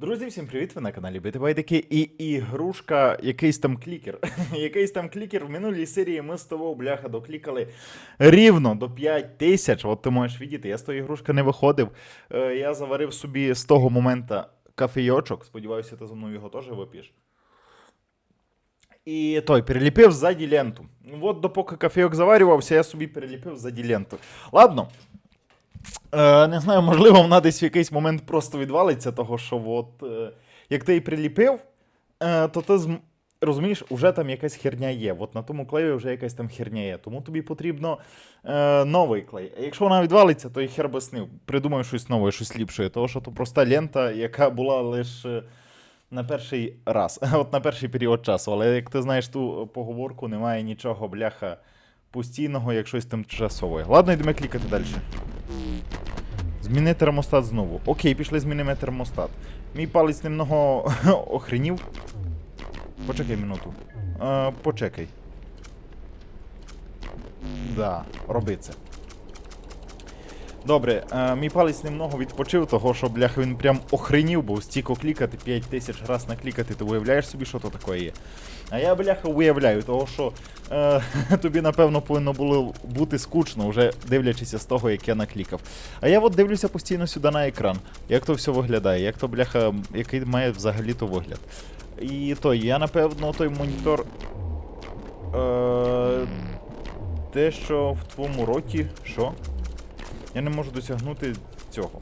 Друзі, всім привіт! Ви на каналі Битибайдики і ігрушка, якийсь там клікер. якийсь там клікер. В минулій серії ми з того бляха доклікали рівно до 5 тисяч. От ти можеш видіти, я з тої ігрушки не виходив. Е, я заварив собі з того моменту кафейочок. Сподіваюся, ти зі мною його теж вип'єш. І той переліпив ззаді ленту. От допоки кафейок заварювався, я собі переліпив ззаді ленту. Ладно. Е, не знаю, можливо, вона десь в якийсь момент просто відвалиться, того що от, е, як ти її приліпив, е, то ти зм- розумієш, вже там якась херня є. От на тому клею вже якась там херня є. Тому тобі потрібно е, новий клей. А якщо вона відвалиться, то і хер би снив. Придумай щось нове, щось ліпше. Того що то проста лента, яка була лише на перший раз, от на перший період часу. Але як ти знаєш ту поговорку, немає нічого, бляха, постійного, як щось тимчасове. Ладно, йдемо клікати далі. Зміни термостат знову. Окей, пішли змінимо термостат. Мій палець немного охренів. Почекай минуту. Е, почекай. Да, роби це. Добре, е, мій палець немного відпочив, того що, бляха, він прям охренів, бо стільки клікати, 5 тисяч раз наклікати, ти уявляєш собі, що то таке є. А я, бляха, уявляю, того що е, тобі, напевно, повинно було бути скучно, вже дивлячись з того, як я наклікав. А я от дивлюся постійно сюди на екран, як то все виглядає, як то, бляха, який має взагалі-то вигляд. І той, я, напевно, той монітор. Е, те, що в твоєму роті. Що? Я не можу досягнути цього.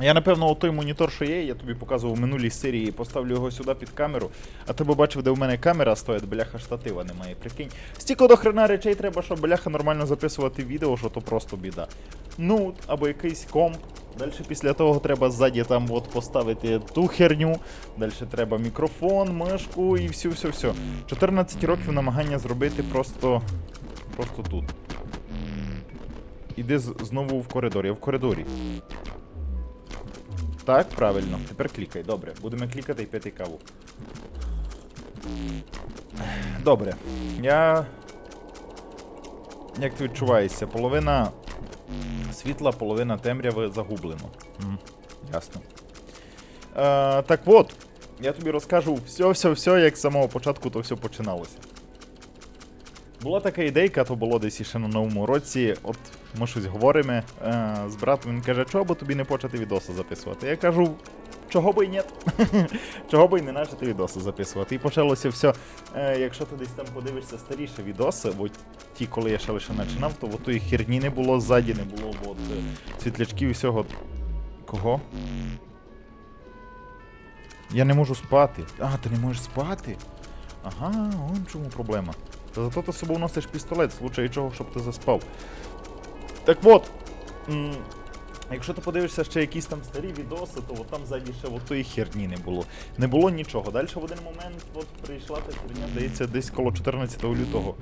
Я, напевно, той монітор, що є, я тобі показував в минулій серії, поставлю його сюди під камеру, а ти б бачив, де в мене камера стоїть, бляха штатива немає. Прикинь. Стільки до хрена речей треба, щоб бляха нормально записувати відео, що то просто біда. Ну, або якийсь комп. Далі після того треба ззаді там от поставити ту херню. Далі треба мікрофон, мишку і все, все, все. 14 років намагання зробити просто. просто тут. Іди знову в коридор. Я в коридорі. Так, правильно. Тепер клікай. Добре. Будемо клікати і пити каву. Добре. Я. Як ти відчуваєшся? Половина світла, половина темряви загублено. М, ясно. Е, так от, я тобі розкажу все-все-все, як з самого початку то все починалося. Була така ідейка, то було десь ще на новому році. От ми щось говоримо е, з братом. Він каже, чого би тобі не почати відоси записувати? Я кажу, чого би й ні. чого би й не почати відоси записувати. І почалося все. Е, якщо ти десь там подивишся старіші відоси, бо ті, коли я ще лише починав, то тої херні не було ззаді, не було от, е, світлячків і всього. Кого? Я не можу спати. А, ти не можеш спати? Ага, он чому проблема. Та зато ти з собою носиш пістолет, в случаї чого, щоб ти заспав. Так от. Якщо ти подивишся ще якісь там старі відоси, то от там ззаді ще от тої херні не було. Не було нічого. Далі в один момент от прийшла та херня, здається, десь коло 14 лютого.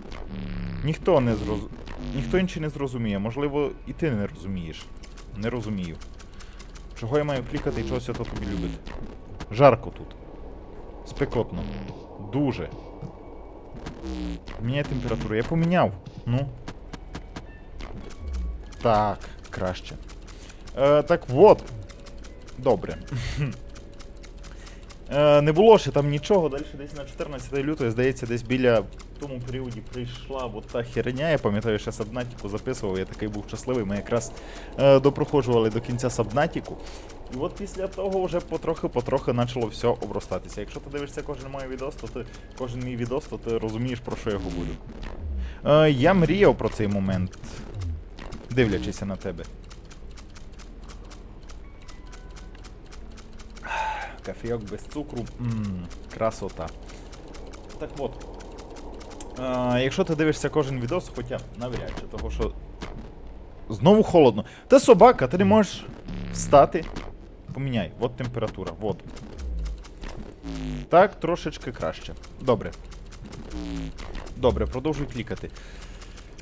Ніхто не зроз... Ніхто інший не зрозуміє. Можливо, і ти не розумієш. Не розумію. Чого я маю клікати і чогось я то тобі любить? Жарко тут. Спекотно. Дуже. Міняє температуру. Я поміняв. Ну. Так, краще. Е, так от. Добре. е, не було ще там нічого. Далі десь на 14 лютого, здається, десь біля в тому періоді прийшла от та херня. Я пам'ятаю, що Сабнатіку записував, я такий був щасливий. Ми якраз е, допроходжували до кінця Сабнатіку. І от після того вже потрохи-потрохи почало все обростатися. Якщо ти дивишся кожен мій відос, то ти кожен мій відос, то ти розумієш, про що я говорю. Е, я мріяв про цей момент, дивлячися на тебе. Кофейок без цукру. Ммм, красота. Так от. Е, якщо ти дивишся кожен відос, хоча навряд чи того, що. Знову холодно. Ти собака, ти не можеш встати. Поміняй, от температура, от. Так, трошечки краще. Добре. Добре, продовжуй клікати.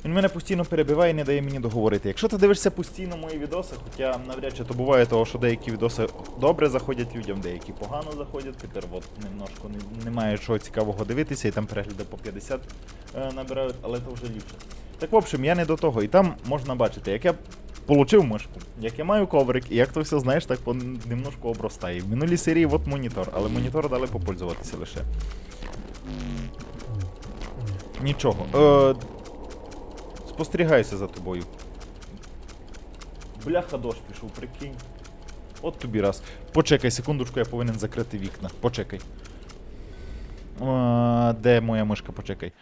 Він мене постійно перебиває і не дає мені договорити. Якщо ти дивишся постійно мої відоси, хоча навряд чи то буває того, що деякі відоси добре заходять людям, деякі погано заходять. Тепер от немножко не, немає чого цікавого дивитися, і там перегляди по 50 е, набирають, але то вже ліпше. Так, в общем, я не до того. І там можна бачити, як я получив мишку. Як я маю коврик, і як то все знаєш, так немножко обростає. В минулій серії от монітор, але монітор дали попользуватися лише. Нічого. Е, спостерігаюся за тобою. Бляха дощ пішов, прикинь. От тобі раз. Почекай секундочку, я повинен закрити вікна. Почекай. А, де моя мишка? Почекай.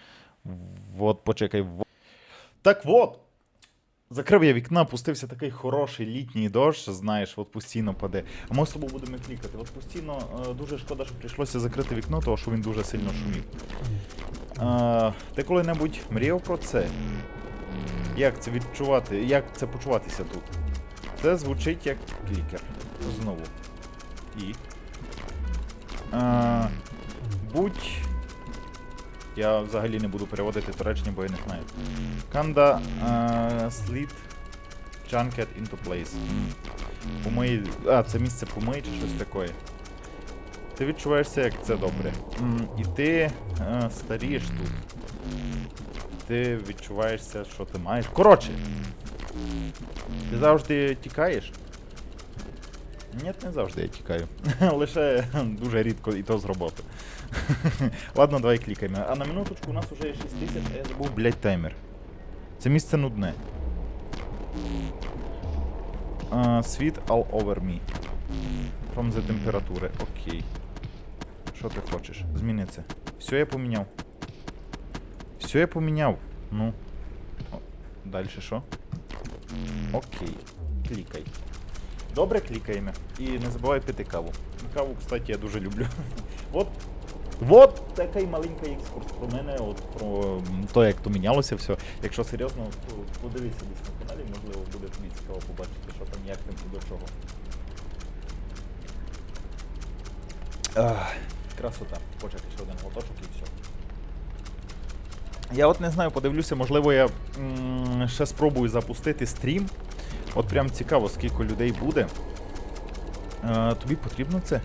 Вот, почекай. Так от. Закрив я вікна, пустився такий хороший літній дощ, знаєш, от постійно паде. А ми з тобою будемо клікати. От постійно е, дуже шкода, що прийшлося закрити вікно, тому що він дуже сильно шумів. Е, ти коли-небудь мріяв про це? Як це відчувати? Як це почуватися тут? Це звучить як клікер. Знову. І. Е, будь. Я взагалі не буду переводити туречні, бо я не знаю. Канда слід Junket into place. Помий. А, це місце помий чи щось таке. Ти відчуваєшся, як це добре. І ти е, старієш тут. Ти відчуваєшся, що ти маєш. Коротше. Ти завжди тікаєш? Ні, не завжди я тікаю. Лише дуже рідко і то з роботи. Ладно, давай клікаємо. А на минуточку у нас вже є 6 тисяч, я забув, блядь, таймер. Це місце нудне. А, світ all over me. From the температури. Окей. Що ти хочеш? Зміни це. Все я поміняв. Все я поміняв. Ну. О, Далі що? Окей. Клікай. Добре, клікаємо. І не забувай пити каву. Каву, кстати, я дуже люблю. От. Вот такий маленький екскурс про мене, от про то, як то мінялося все. Якщо серйозно, то подивися десь на каналі, можливо, буде тобі цікаво побачити, що там, як там і до чого. Красота. Почекай ще один моточок і все. Я от не знаю, подивлюся, можливо, я ще спробую запустити стрім. От прям цікаво, скільки людей буде. Е, тобі потрібно це?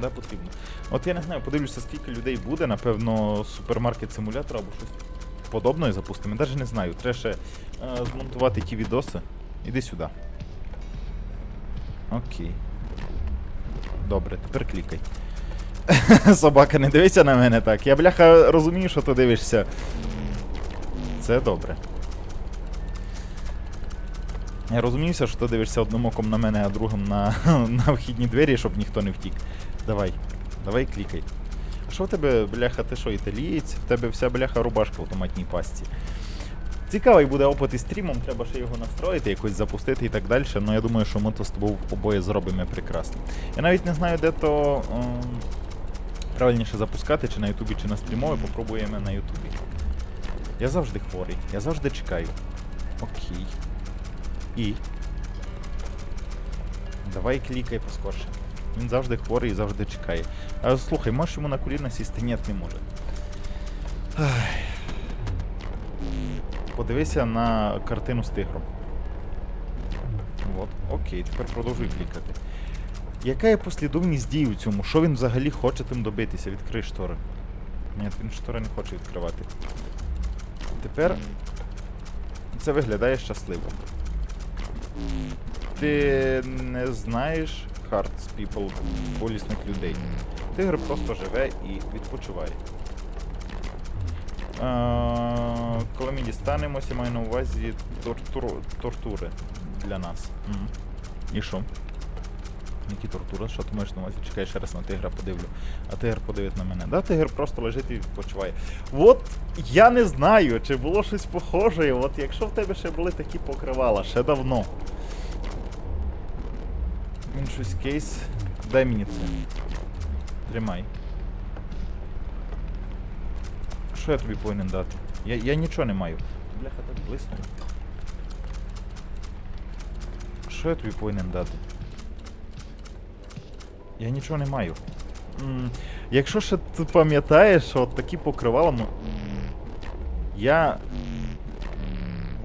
Да, потрібно. От я не знаю, подивлюся, скільки людей буде, напевно, супермаркет симулятор або щось подобне запустимо. Навіть не знаю. Треба ще е, змонтувати ті відоси. Іди сюди. Окей. Добре, тепер клікай. Собака, не дивися на мене так. Я бляха розумію, що ти дивишся. Це добре. Я розуміюся, що ти дивишся одним оком на мене, а другим на, на вхідні двері, щоб ніхто не втік. Давай, давай клікай. А що в тебе, бляха, ти що, італієць? В тебе вся бляха рубашка в автоматній пасті. Цікавий буде опит із стрімом, треба ще його настроїти, якось запустити і так далі. Ну я думаю, що ми то з тобою обоє зробимо прекрасно. Я навіть не знаю, де то ем, правильніше запускати, чи на Ютубі, чи на стрімові, попробуємо на Ютубі. Я завжди хворий, я завжди чекаю. Окей. І. Давай клікай поскорше. Він завжди хворий і завжди чекає. А слухай, можеш йому на коліна сісти? Ні, не може. Ай. Подивися на картину з тигром. От, окей, тепер продовжуй клікати. Яка є послідовність дій у цьому? Що він взагалі хоче тим добитися? Відкрий штори. Ні, він штори не хоче відкривати. Тепер це виглядає щасливо. Ти не знаєш Hearts People, болісних людей. Тигр просто живе і відпочиває. Е, коли ми дістанемося, маю на увазі тортур, тортури для нас. І що? Які тортури? Що ти маєш на увазі? Чекай, ще раз на тигра подивлю. А тигр подивить на мене. Да, тигр просто лежить і відпочиває. От я не знаю, чи було щось похоже. От якщо в тебе ще були такі покривала, ще давно. Він щось кейс. Дай мені це. Тримай. Що я тобі повинен дати? Я, я нічого не маю. Бляха, так блиснуло. Що я тобі повинен дати? Я нічого не маю. Якщо ще ти пам'ятаєш, от такі покривала, ну. Я.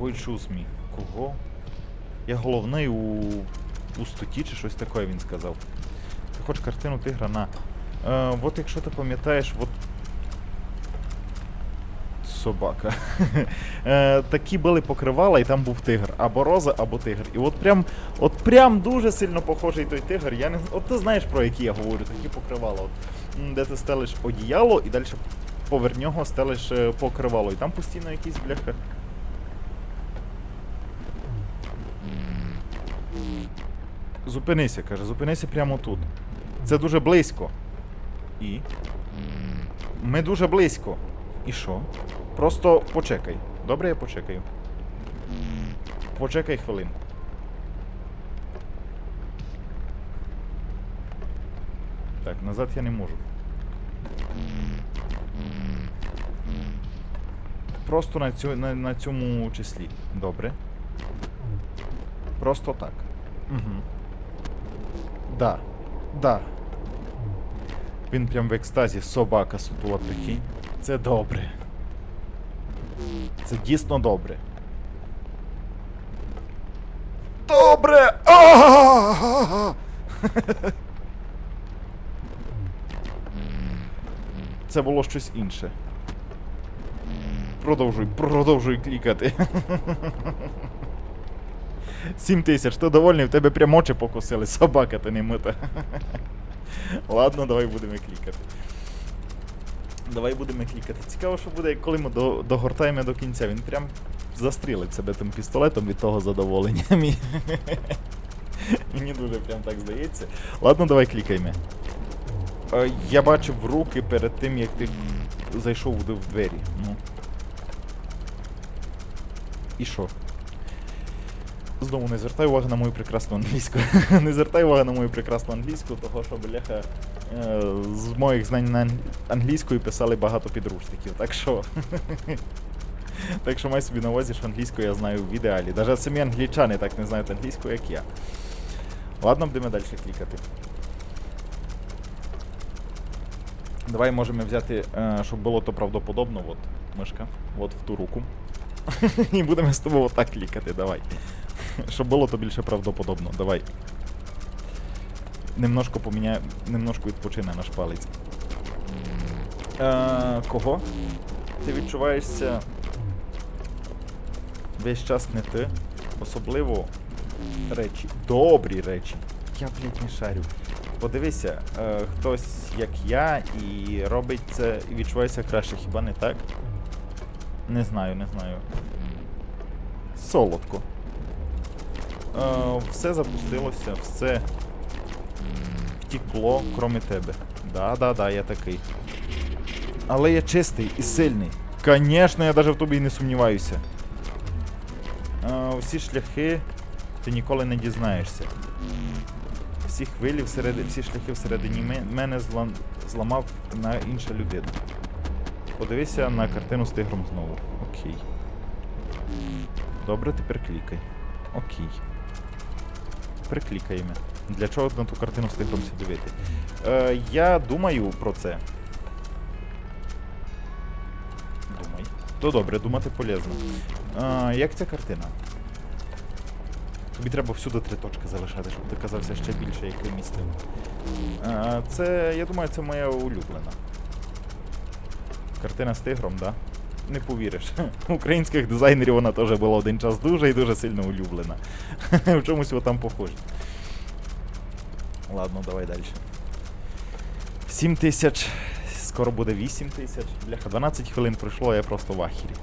Shoes me. Кого? Я головний у пустоті чи щось таке він сказав. Ти хочеш картину тигра на. Е, от якщо ти пам'ятаєш, от Собака. е, такі були покривала, і там був тигр. Або роза, або тигр. І от прям, от прям дуже сильно похожий той тигр. Я не От ти знаєш про які я говорю, такі покривала. От, де ти стелиш одіяло і далі поверх нього стелиш е, покривало. І там постійно якісь бляха. Зупинися, каже, зупинися прямо тут. Це дуже близько. І. Ми дуже близько. І що? Просто почекай. Добре, я почекаю. Почекай хвилинку. Так, назад я не можу. Просто на, цю, на, на цьому числі. Добре. Просто так. Угу. Да. Да. Він прям в екстазі собака сутула прикинь. Це добре. Це дійсно добре. Добре! А-а-а! Це було щось інше. Продовжуй, продовжуй клікати. Сім тисяч, ти довольний, в тебе прям очі покусили, собака ти не мита. Ладно, давай будемо клікати. Давай будемо клікати. Цікаво, що буде, коли ми до, догортаємо до кінця. Він прям застрілить себе тим пістолетом від того задоволення. Мені- дуже прям так здається. Ладно, давай клікаймо. Е, Я бачив руки перед тим, як ти зайшов в двері. Ну. І що? Знову не звертай уваги на мою прекрасну англійську. не звертай уваги на мою прекрасну англійську, того що, бляха, з моїх знань на ан- англійською писали багато підручників. Так що. так що май собі на увазі, що англійську я знаю в ідеалі. Навіть самі англічани так не знають англійську, як я. Ладно, будемо далі клікати. Давай можемо взяти, е, щоб було то правдоподобно, от мишка, от в ту руку. І будемо з тобою отак клікати, давай. Щоб було то більше правдоподобно, давай. Немножко поміняє, немножко відпочине наш палець. Е, кого? Ти відчуваєшся весь час не ти. Особливо речі. Добрі речі. Я, блядь, не шарю. Подивися, е, хтось як я і робить це і відчувається краще, хіба не так? Не знаю, не знаю. Солодко. Е, все запустилося, все втікло, кроме тебе. Да, да, да, я такий. Але я чистий і сильний. Конечно, я навіть в тобі і не сумніваюся. Е, всі шляхи ти ніколи не дізнаєшся. Всі хвилі всередині, всі шляхи всередині мене злам, зламав на інша людина. Подивися на картину з тигром знову. Окей. Добре, тепер клікай. Окей. Приклікаємо. Для чого на ту картину з дивити? Е, я думаю про це. Думай. То добре, думати полезно. Е, як ця картина? Тобі треба всюди три точки залишати, щоб ти казався ще більше яким містом. Е, це, я думаю, це моя улюблена. Картина з тигром, да? Не повіриш. Українських дизайнерів вона теж була один час дуже і дуже сильно улюблена. В чомусь ви там похожі. Ладно, давай далі. 7 тисяч. Скоро буде 8 тисяч. Бляха, 12 хвилин пройшло, я просто в ахірі.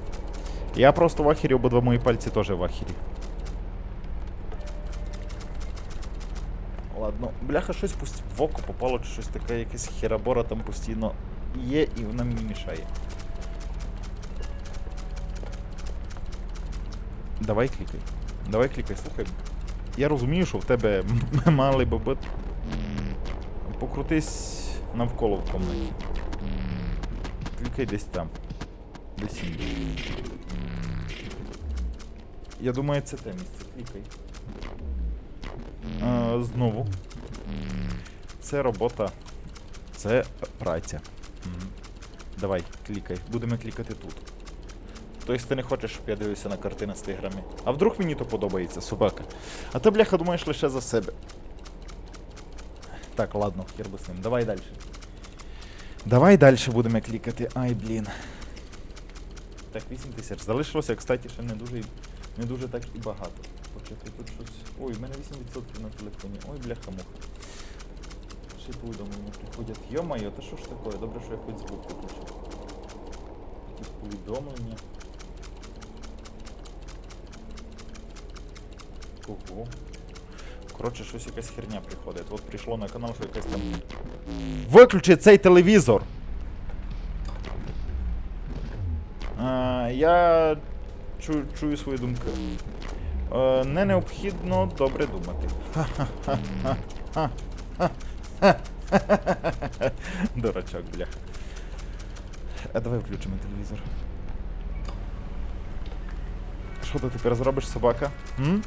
Я просто в ахірі, обидва мої пальці теж в ахірі. Ладно, бляха, щось пусть в око попало, чи щось таке, якась херабора там постійно є, і вона мені мішає. Давай клікай. Давай клікай, слухай. Я розумію, що в тебе мали би бути. Покрутись навколо в комнаті. Клікай десь там. Десь інде. Я думаю, це те місце. Клікай. Знову. Це робота. Це праця. Давай, клікай. Будемо клікати тут. Тобто ти не хочеш, щоб я дивився на картини з тиграми. А вдруг мені то подобається, собака. А ти, бляха, думаєш лише за себе. Так, ладно, хер би з ним. Давай далі. Давай далі будемо клікати. Ай, блін. Так, 8 тисяч. Залишилося, кстати, ще не дуже, не дуже так і багато. Почекай, тут щось. Ой, в мене 8% на телефоні. Ой, бляха муха. Ще повідомлення приходять. Йо-моє, то що ж таке? Добре, що я хоч звук виключив. Якісь повідомлення. Ого. Коротше, щось якась херня приходить. От прийшло на канал, що якась там. Виключи цей телевізор! А, я чую, чую свої думки. Е, не необхідно добре думати. Дурачок, бляха. А давай включимо телевізор. Що ти тепер зробиш, собака? М?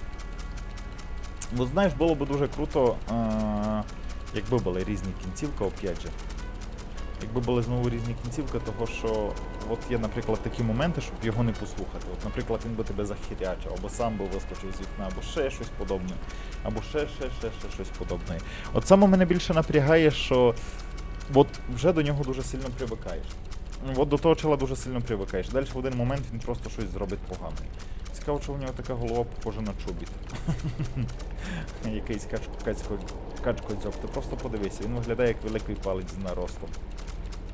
Бо знаєш, було б дуже круто, е, якби були різні кінцівки, опять же. Якби були знову різні кінцівки, того що от є, наприклад, такі моменти, щоб його не послухати. От, наприклад, він би тебе захирячив, або сам би вискочив з вікна, або ще щось подобне, або ще, ще, ще, ще щось подобне. От саме мене більше напрягає, що от вже до нього дуже сильно привикаєш. От до того чела дуже сильно привикаєш. Далі в один момент він просто щось зробить погане. Цікаво, що у нього така голова похожа на чобіт. Якийсь качко дзьоб. Ти просто подивися, він виглядає як великий палець з наростом.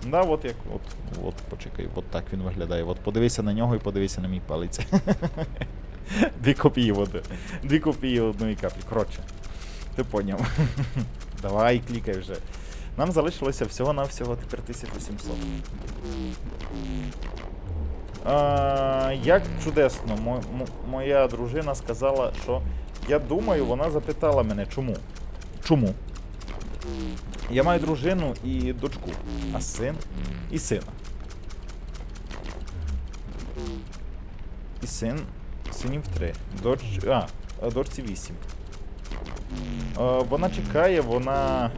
Да, от як, от, от, почекай, от так він виглядає. От подивися на нього і подивися на мій палець. Дві копії води. Дві копії одної каплі. Коротше. Ти поняв. Давай, клікай вже. Нам залишилося всього-навсього тепер 1700. А, як чудесно, мо, мо- моя дружина сказала, що я думаю, вона запитала мене, чому? Чому? Я маю дружину і дочку, а син і сина. І син. Синів три. Доч. А, дочці вісім. Вона чекає, вона.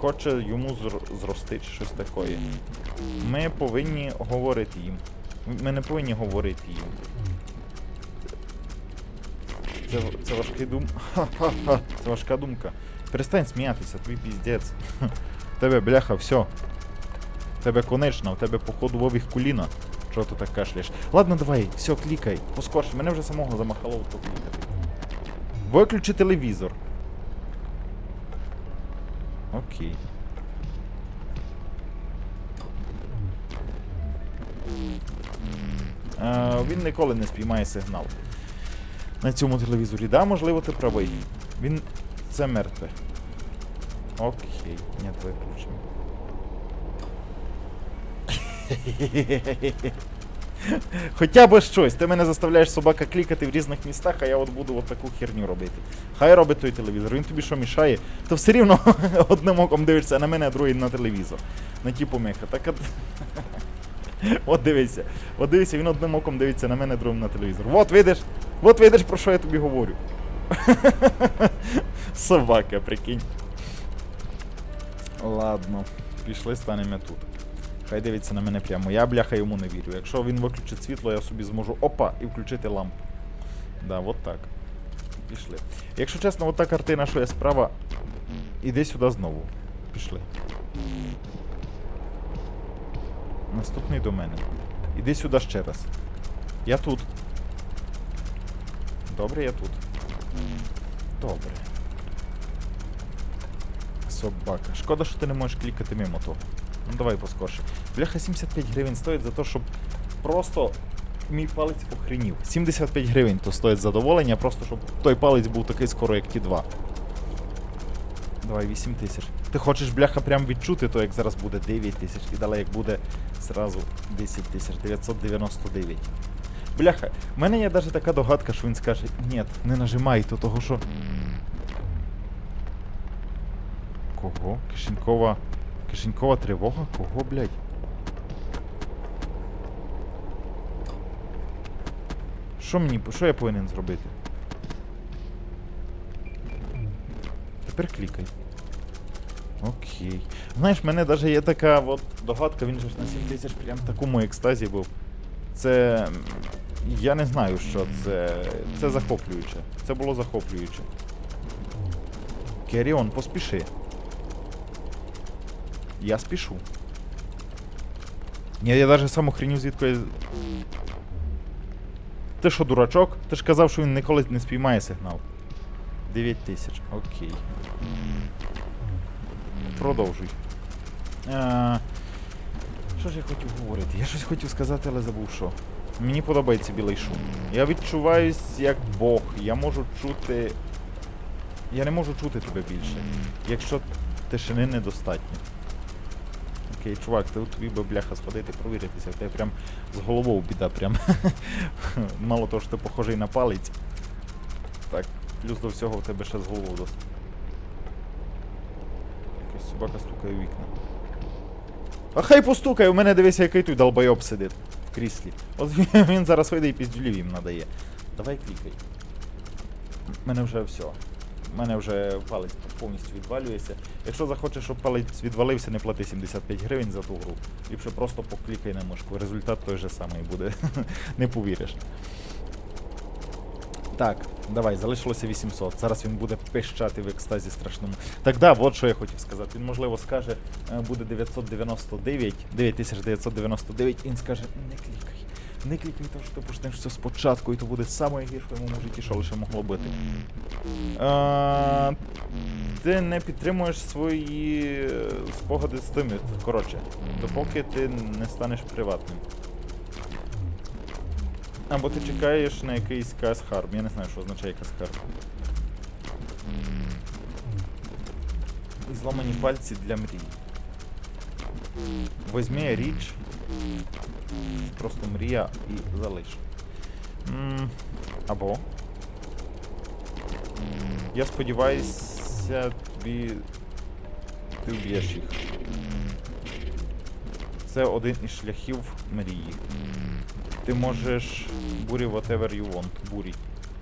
Хоче йому зр- зрости чи щось таке. Ми повинні говорити їм. Ми не повинні говорити їм. Це, це важкий дум. Ха-ха-ха. Це важка думка. Перестань сміятися, твій піздець. Тебе бляха, все. Тебе конечно, у тебе походу вовіх куліна. Чого ти так кашляєш? Ладно, давай, все, клікай. Поскорше, мене вже самого замахало клікати. Виключи телевізор. Окей. Е, він ніколи не спіймає сигнал. На цьому телевізорі. Да, можливо, ти правий. Він. Це мертве. Окей, нет, виключимо. Хоча б щось. Ти мене заставляєш собака клікати в різних містах, а я от буду от таку херню робити. Хай робить той телевізор. Він тобі що мішає, то все рівно одним оком дивишся на мене, а другий на телевізор. На ті помиха. Так от... От дивися. От дивися, він одним оком дивиться на мене, другим на телевізор. От видиш, от видиш, про що я тобі говорю. Собака, прикинь. Ладно, пішли станемо тут. Хай дивиться на мене прямо. Я бляха йому не вірю. Якщо він виключить світло, я собі зможу опа і включити лампу. Да, от так. Пішли. Якщо чесно, от та картина, що є справа. Іди сюди знову. Пішли. Наступний до мене. Іди сюди ще раз. Я тут. Добре, я тут. Добре. Собака. Шкода, що ти не можеш клікати мимо того. Ну давай поскорше. Бляха 75 гривень стоїть за те, щоб просто мій палець охренів. 75 гривень то стоїть задоволення, просто щоб той палець був такий скоро, як ті два. Давай 8 тисяч. Ти хочеш, бляха, прям відчути, то як зараз буде 9 тисяч, і далі як буде зразу 10 тисяч, 999. Бляха, в мене є навіть така догадка, що він скаже, ні, не нажимай, то того що. Кого? Кишенькова. Кишенькова тривога? Кого, блядь? Що мені, що я повинен зробити? Тепер клікай. Окей. Знаєш, в мене навіть є така от догадка, він же ж на 7 тисяч прям в такому екстазі був. Це. Я не знаю, що це. Це захоплююче. Це було захоплююче. Керіон, поспіши. Я спішу. Ні, я навіть сам охренів, звідки я... Ти що, дурачок? Ти ж казав, що він ніколи не спіймає сигнал. 9 тисяч, окей. Продовжуй. А, що ж я хотів говорити? Я щось хотів сказати, але забув що. Мені подобається білий шум. Я відчуваюсь як Бог. Я можу чути. Я не можу чути тебе більше. Якщо тишини недостатньо. Окей, чувак, ти тобі би бляха сходити, провіритися, в тебе прям з головою біда прям. Мало того, що ти похожий на палець. Так, плюс до всього в тебе ще з головою досить. Якась собака стукає у вікна. А хай постукає, у мене дивися, який той долбойоб сидить в кріслі. От він зараз вийде і піздюлів їм надає. Давай клікай. У мене вже все. У мене вже палець повністю відвалюється. Якщо захочеш, щоб палець відвалився, не плати 75 гривень за ту гру. Ліпше просто поклікай на мишку. Результат той же самий буде. не повіриш. Так, давай, залишилося 800. Зараз він буде пищати в екстазі страшному. Так да, от що я хотів сказати. Він, можливо, скаже, е, буде 999, 9999, і він скаже, не клікай. Не клікай, тому що ти почнеш все спочатку, і то буде саме гірше в моєму житті, що лише могло бути. Е, ти не підтримуєш свої е, спогади з тими, коротше, допоки ти не станеш приватним. Або ти чекаєш на якийсь касхарм. Я не знаю, що означає касхарм. І зламані пальці для мрій. Возьми річ. Просто мрія і залиш. Або. Я сподіваюся, тобі. Ти вб'єш їх. Це один із шляхів мрії. Ти можеш бурі whatever you want. Бурі.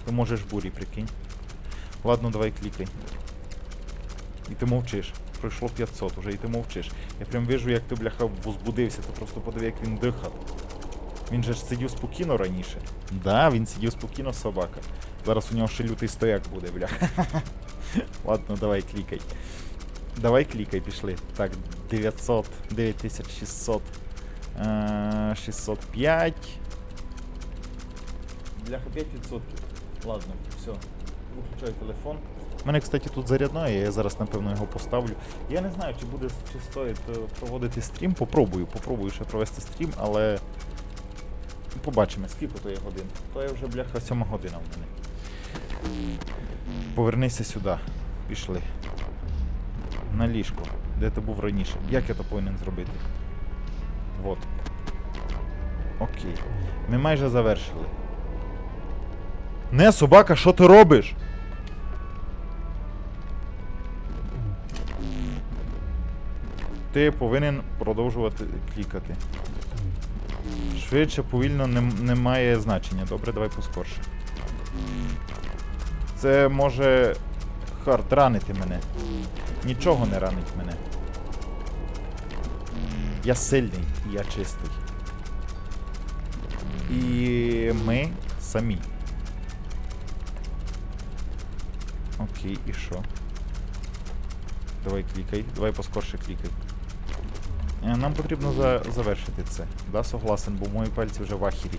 Ти можеш бурі, прикинь. Ладно, давай клікай. І ти мовчиш. Пройшло 500 уже, і ти мовчиш. Я прям вижу, як ти, бляха, возбудився. Ти просто подиви, як він дихав. Він же ж сидів спокійно раніше. Да, він сидів спокійно, собака. Зараз у нього ще лютий стояк буде, бляха. Ладно, давай клікай. Давай клікай, пішли. Так, 900, 9600. Е, 605. Бляха 5%. Ладно, все. Виключаю телефон. У мене, кстати, тут зарядне, я зараз, напевно, його поставлю. Я не знаю, чи буде чи стоїть е, проводити стрім. Попробую, попробую ще провести стрім, але. Побачимо, скільки то є годин. То є вже, бляха, сьома година в мене. Повернися сюди. Пішли. На ліжко. Де ти був раніше? Як я то повинен зробити? Вот. Окей. Ми майже завершили. Не, собака, що ти робиш? Ти повинен продовжувати клікати. Швидше, повільно не, не має значення. Добре, давай поскорше. Це може хард ранити мене. Нічого не ранить мене. Я сильний я чистий. І ми самі. Окей, і що? Давай клікай, давай поскорше клікай. Е, Нам потрібно за завершити це. Да, согласен, бо мої пальці вже в ахірі.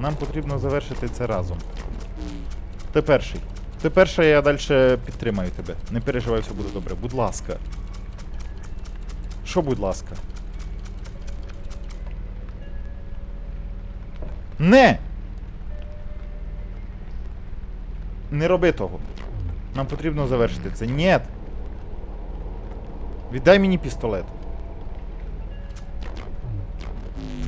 Нам потрібно завершити це разом. Ти перший. Ти перший, я далі підтримаю тебе. Не переживай, все буде добре. Будь ласка. Що, будь ласка? Не! Не роби того. Нам потрібно завершити це. Нєт! Віддай мені пістолет.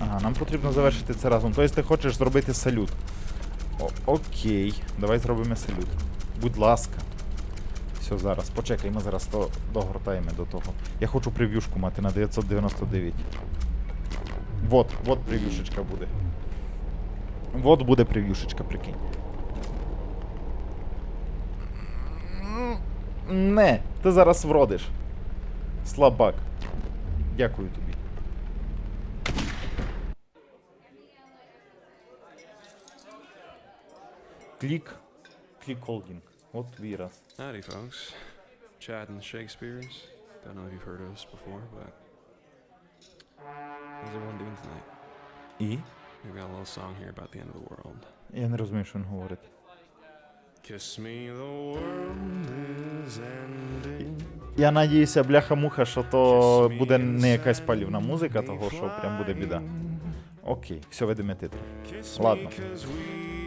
Ага, нам потрібно завершити це разом. Тобто ти хочеш зробити салют. О, окей, давай зробимо салют. Будь ласка. Все, зараз. Почекай, ми зараз то догортаємо до того. Я хочу прев'юшку мати на 999. Вот, вот прев'юшечка буде. Вот буде прев'юшечка, прикинь. Не, ти зараз вродиш. Слабак. Дякую тобі. Клік. Клік холдінг. От твій раз. Howdy, folks. Chad and the Shakespeares. Don't know if you've heard of us before, but How's everyone doing tonight? І? We've got a little song here about the end of the world. Я не розумію, що він говорить. Я надіюся, бляха-муха, що то буде не якась палівна музика, того що прям буде біда. Окей, все ведемо титр. Ладно.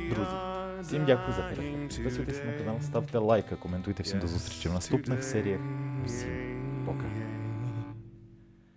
Друзі, всім дякую за перегляд. Підписуйтесь на канал, ставте лайки, коментуйте всім до зустрічі в наступних серіях. Всім пока.